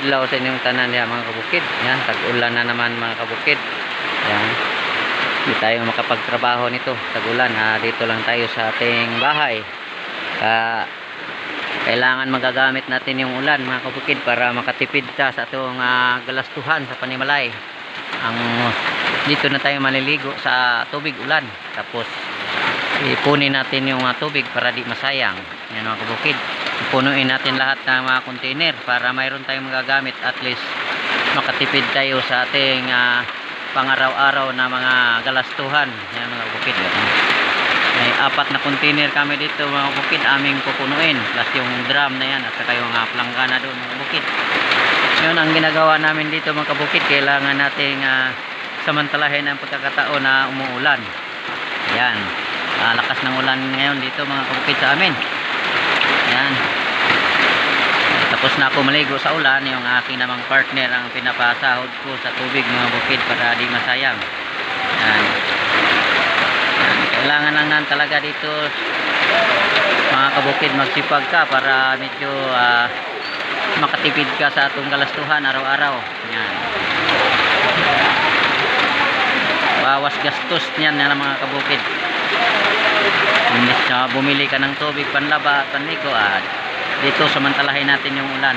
adlaw sa inyong tanan ya mga kabukid. Yan, tag-ulan na naman mga kabukid. Yan. Hindi tayo makapagtrabaho nito, tag-ulan. Ah, dito lang tayo sa ating bahay. Ah, kailangan magagamit natin yung ulan mga kabukid para makatipid ta sa atong ah, galastuhan sa panimalay. Ang dito na tayo maliligo sa tubig ulan. Tapos ipunin natin yung ah, tubig para di masayang. Yan mga kabukid. Punuin natin lahat ng mga container para mayroon tayong magagamit at least makatipid tayo sa ating ah, pangaraw-araw na mga galastuhan. Yan mga kabukid. May apat na container kami dito mga kabukid aming pupunuin. Plus yung drum na yan at saka yung uh, planggana doon mga kabukid. Yun ang ginagawa namin dito mga kabukid. Kailangan nating ah, samantalahin ang pagkakataon na umuulan. Yan. Ah, lakas ng ulan ngayon dito mga kabukid sa amin. Yan. Tapos na ako maligo sa ulan, yung aking namang partner ang pinapasahod ko sa tubig mga bukid para di masayang. Yan. Yan. Kailangan lang talaga dito mga kabukid magsipag ka para medyo ah, makatipid ka sa atong galastuhan araw-araw. Yan. Bawas gastos niyan yan mga kabukid. Na bumili ka ng tubig panlaba at panligo at dito samantalahin natin yung ulan